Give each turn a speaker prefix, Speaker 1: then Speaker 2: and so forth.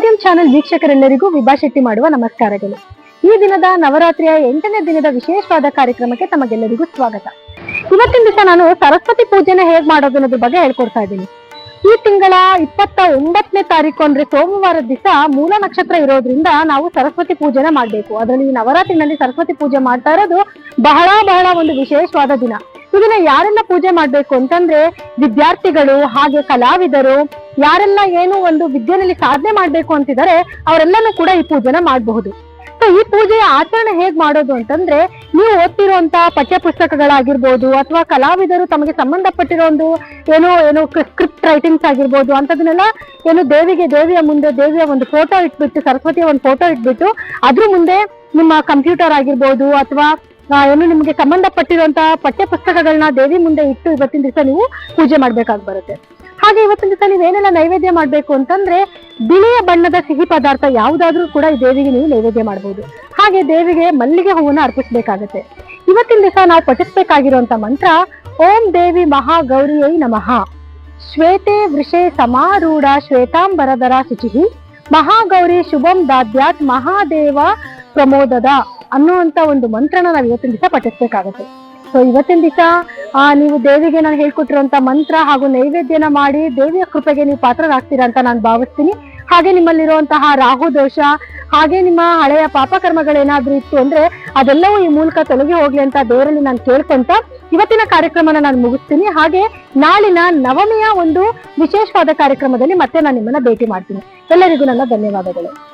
Speaker 1: Channel ವೀಕ್ಷಕರೆಲ್ಲರಿಗೂ ವಿಭಾ ಶೆಟ್ಟಿ ಮಾಡುವ ನಮಸ್ಕಾರಗಳು. ಈ ದಿನದ ನವರಾತ್ರಿಯ ಎಂಟನೇ ದಿನದ ವಿಶೇಷವಾದ ಕಾರ್ಯಕ್ರಮಕ್ಕೆ ತಮಗೆಲ್ಲರಿಗೂ ಸ್ವಾಗತ. ಇವತ್ತಿನ ದಿವಸ ನಾನು ಸರಸ್ವತಿ ಪೂಜೆನ ಹೇಗ್ ಮಾಡೋದು ಅನ್ನೋದ್ರ ಬಗ್ಗೆ ಹೇಳ್ಕೊಡ್ತಾ ಇದ್ದೀನಿ. ಈ ತಿಂಗಳ ಇಪ್ಪತ್ತ ಒಂಬತ್ತನೇ ತಾರೀಕು ಅಂದ್ರೆ ಸೋಮವಾರದ ದಿವಸ ಮೂಲ ನಕ್ಷತ್ರ ಇರೋದ್ರಿಂದ ನಾವು ಸರಸ್ವತಿ ಪೂಜೆನ ಮಾಡ್ಬೇಕು. ಅದರಲ್ಲಿ ನವರಾತ್ರಿನಲ್ಲಿ ಸರಸ್ವತಿ ಪೂಜೆ ಮಾಡ್ತಾ ಇರೋದು ಬಹಳ ಬಹಳ ಒಂದು ವಿಶೇಷವಾದ ದಿನ. ಇದನ್ನ ಯಾರೆಲ್ಲ ಪೂಜೆ ಮಾಡ್ಬೇಕು ಅಂತಂದ್ರೆ ವಿದ್ಯಾರ್ಥಿಗಳು ಹಾಗೆ ಕಲಾವಿದರು ಯಾರೆಲ್ಲ ಏನು ಒಂದು ವಿದ್ಯೆನಲ್ಲಿ ಸಾಧನೆ ಮಾಡ್ಬೇಕು ಅಂತಿದ್ದಾರೆ, ಅವರೆಲ್ಲನೂ ಕೂಡ ಈ ಪೂಜೆನ ಮಾಡಬಹುದು. ಸೊ ಈ ಪೂಜೆಯ ಆಚರಣೆ ಹೇಗ್ ಮಾಡೋದು ಅಂತಂದ್ರೆ, ನೀವು ಓದ್ತಿರುವಂತ ಪಠ್ಯ ಪುಸ್ತಕಗಳಾಗಿರ್ಬೋದು ಅಥವಾ ಕಲಾವಿದರು ತಮಗೆ ಸಂಬಂಧಪಟ್ಟಿರೋ ಒಂದು ಏನೋ ಏನೋ ಸ್ಕ್ರಿಪ್ಟ್ ರೈಟಿಂಗ್ಸ್ ಆಗಿರ್ಬೋದು ಅಂತದನ್ನೆಲ್ಲ ಏನು ದೇವಿಗೆ, ದೇವಿಯ ಮುಂದೆ, ದೇವಿಯ ಒಂದು ಫೋಟೋ ಇಟ್ಬಿಟ್ಟು, ಸರಸ್ವತಿಯ ಒಂದು ಫೋಟೋ ಇಟ್ಬಿಟ್ಟು, ಅದ್ರ ಮುಂದೆ ನಿಮ್ಮ ಕಂಪ್ಯೂಟರ್ ಆಗಿರ್ಬೋದು ಅಥವಾ ಏನು ನಿಮಗೆ ಸಂಬಂಧಪಟ್ಟಿರುವಂತಹ ಪಠ್ಯ ಪುಸ್ತಕಗಳನ್ನ ದೇವಿ ಮುಂದೆ ಇಟ್ಟು ಇವತ್ತಿನ ದಿವಸ ನೀವು ಪೂಜೆ ಮಾಡ್ಬೇಕಾಗಿ ಬರುತ್ತೆ. ಹಾಗೆ ಇವತ್ತಿನ ದಿವಸ ನೀವೇನೆಲ್ಲ ನೈವೇದ್ಯ ಮಾಡ್ಬೇಕು ಅಂತಂದ್ರೆ ಬಿಳಿಯ ಬಣ್ಣದ ಸಿಹಿ ಪದಾರ್ಥ ಯಾವುದಾದ್ರೂ ಕೂಡ ಈ ದೇವಿಗೆ ನೀವು ನೈವೇದ್ಯ ಮಾಡಬಹುದು ಹಾಗೆ ದೇವಿಗೆ ಮಲ್ಲಿಗೆ ಹೂವನ್ನ ಅರ್ಪಿಸ್ಬೇಕಾಗತ್ತೆ. ಇವತ್ತಿನ ದಿವಸ ನಾವು ಪಠಿಸ್ಬೇಕಾಗಿರುವಂತ ಮಂತ್ರ, ಓಂ ದೇವಿ ಮಹಾಗೌರಿಯೈ ನಮಃ. ಶ್ವೇತೆ ವೃಷೆ ಸಮಾರೂಢ ಶ್ವೇತಾಂಬರದರ ಶುಚಿಹಿ, ಮಹಾಗೌರಿ ಶುಭಂ ದಾದ್ಯಾತ್ ಮಹಾದೇವ ಪ್ರಮೋದದ ಅನ್ನುವಂತ ಒಂದು ಮಂತ್ರನ ನಾವು ಇವತ್ತಿನ ದಿವಸ ಪಠಿಸ್ಬೇಕಾಗತ್ತೆ. ಸೊ ಇವತ್ತಿನ ದಿವಸ, ಆ, ನೀವು ದೇವಿಗೆ ನಾನು ಹೇಳ್ಕೊಟ್ಟಿರುವಂತ ಮಂತ್ರ ಹಾಗೂ ನೈವೇದ್ಯನ ಮಾಡಿ ದೇವಿಯ ಕೃಪೆಗೆ ನೀವು ಪಾತ್ರರಾಗ್ತೀರಾ ಅಂತ ನಾನು ಭಾವಿಸ್ತೀನಿ. ಹಾಗೆ ನಿಮ್ಮಲ್ಲಿರುವಂತಹ ರಾಹು ದೋಷ, ಹಾಗೆ ನಿಮ್ಮ ಹಳೆಯ ಪಾಪಕರ್ಮಗಳೇನಾದ್ರೂ ಇತ್ತು ಅಂದ್ರೆ ಅದೆಲ್ಲವೂ ಈ ಮೂಲಕ ತೊಲಗಿ ಹೋಗ್ಲಿ ಅಂತ ದೇವರಲ್ಲಿ ನಾನು ಕೇಳ್ಕೊಂತ ಇವತ್ತಿನ ಕಾರ್ಯಕ್ರಮನ ನಾನು ಮುಗಿಸ್ತೀನಿ. ಹಾಗೆ ನಾಳಿನ ನವಮಿಯ ಒಂದು ವಿಶೇಷವಾದ ಕಾರ್ಯಕ್ರಮದಲ್ಲಿ ಮತ್ತೆ ನಾನು ನಿಮ್ಮನ್ನ ಭೇಟಿ ಮಾಡ್ತೀನಿ. ಎಲ್ಲರಿಗೂ ನನ್ನ ಧನ್ಯವಾದಗಳು.